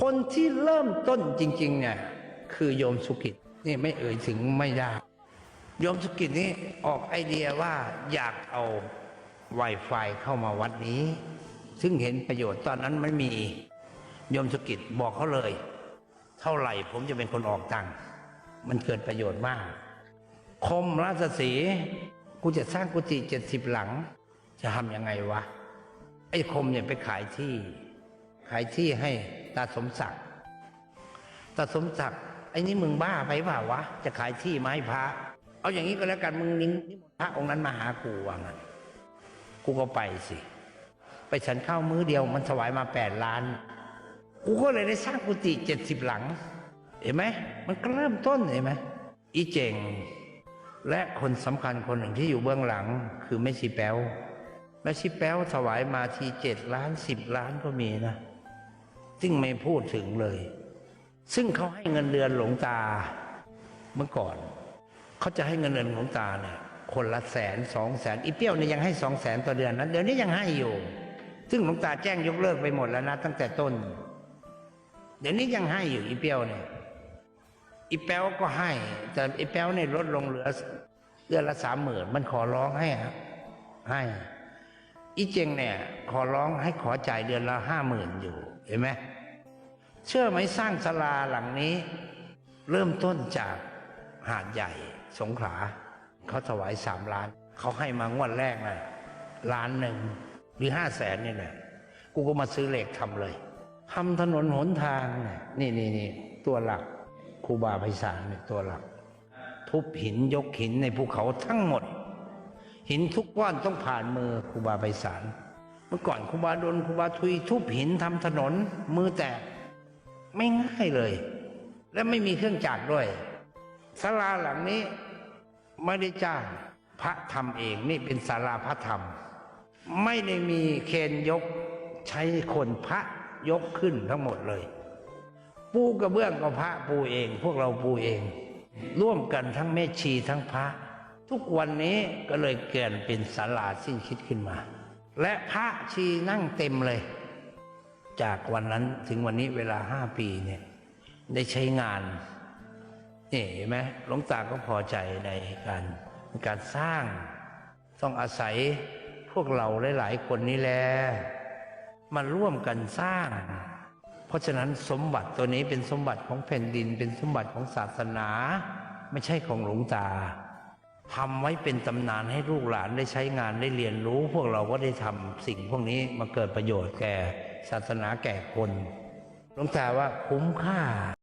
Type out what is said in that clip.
คนที่เริ่มต้นจริง ๆ เนี่ยคือโยมสุกิจนี่ไม่เอ่ยถึงไม่ได้โยมสุกิจนี่ออกไอเดียว่าอยากเอา Wi-Fi เข้ามาวัดนี้ ซึ่งเห็นประโยชน์ตอนนั้นไม่มีโยมสุกิจบอกเขาเลย เท่าไหร่ผมจะเป็นคนออกตังค์มันเกิดประโยชน์มาก คมราชสีกูจะสร้างกุฏิเจ็ดสิบหลัง จะทำยังไงวะ ไอ้คมเนี่ยไปขายที่ ขายที่ให้ ตาสมศักดิ์ตาสมศักดิ์ไอ้นี่มึงบ้าไปเปล่าวะ จะขายที่มาให้พระ เอาอย่างนี้ก็แล้วกันมึงนิมนต์พระองค์นั้นมาหากูว่างั้นกูก็ไปสิ ไปฉันข้าวมื้อเดียวมันถวายมาแปดล้าน กูก็เลยได้สร้างกุฏิเจ็ดสิบหลัง เห็นไหมมันก็เริ่มต้นเห็นไหมอีเจงและคนสำคัญคนหนึ่งที่อยู่เบื้องหลัง คือแม่ชีแป๊วแม่ชีแป๊วถวายมาทีเจ็ดล้านสิบล้านก็มีนะ ซึ่งไม่พูดถึงเลย ซึ่งเขาให้เงินเดือนหลวงตาเมื่อก่อน เขาจะให้เงินเดือนหลวงตาเนี่ยคนละแสนสองแสนอีเปี้ยวเนี่ยยังให้สองแสนต่อเดือนนะเดี๋ยวนี้ยังให้อยู่ ซึ่งหลวงตาแจ้งยกเลิกไปหมดแล้วนะ ตั้งแต่ต้น เดี๋ยวนี้ยังให้อยู่อีเปี้ยวเนี่ยอีแป๊วก็ให้ แต่อีแป๊วเนี่ยลดลงเหลือเดือนละสามหมื่นมันขอร้องให้ครับให้ อีเจงเนี่ย ขอร้องให้ขอจ่ายเดือนละห้าหมื่นอยู่ เห็นไหม เชื่อไหมสร้างศาลาหลังนี้ เริ่มต้นจากหาดใหญ่สงขลาเขาถวายสามล้าน เขาให้มางวดแรกนะล้านหนึ่งหรือห้าแสนนี่แหละกูก็มาซื้อเหล็กทำเลยทำถนนหนทางเนี่ยนี่นี่นี่ตัวหลักครูบาไพศาลเนี่ยตัวหลัก ทุบหินยกหินในภูเขาทั้งหมด หินทุกก้อนต้องผ่านมือครูบาไพศาลเมื่อก่อนครูบาโดนครูบาทุยทุบหินทำถนนมือแตก ไม่ง่ายเลย และไม่มีเครื่องจักรด้วยศาลาหลังนี้ไม่ได้จ้างพระทำเองนี่เป็นศาลาพระธรรม ไม่ได้มีเคนยกใช้คนพระยกขึ้นทั้งหมดเลย ปูกระเบื้องก็พระปูเอง พวกเราปูเอง ร่วมกันทั้งแม่ชีทั้งพระ ทุกวันนี้ก็เลยเกิดเป็นศาลาสิ้นคิดขึ้นมา และพระชีนั่งเต็มเลย จากวันนั้นถึงวันนี้เวลาห้าปีเนี่ย ได้ใช้งานนี่เห็นไหมหลวงตาก็พอใจในการในการสร้าง ต้องอาศัยพวกเราหลาย ๆ คนนี้แหละมาร่วมกันสร้าง เพราะฉะนั้นสมบัติตัวนี้เป็นสมบัติของแผ่นดิน เป็นสมบัติของศาสนา ไม่ใช่ของหลวงตาทำไว้เป็นตำนานให้ลูกหลานได้ใช้งานได้เรียนรู้ พวกเราก็ได้ทำสิ่งพวกนี้มาเกิดประโยชน์แก่ ศาสนาแก่คนหลวงตาว่าคุ้มค่า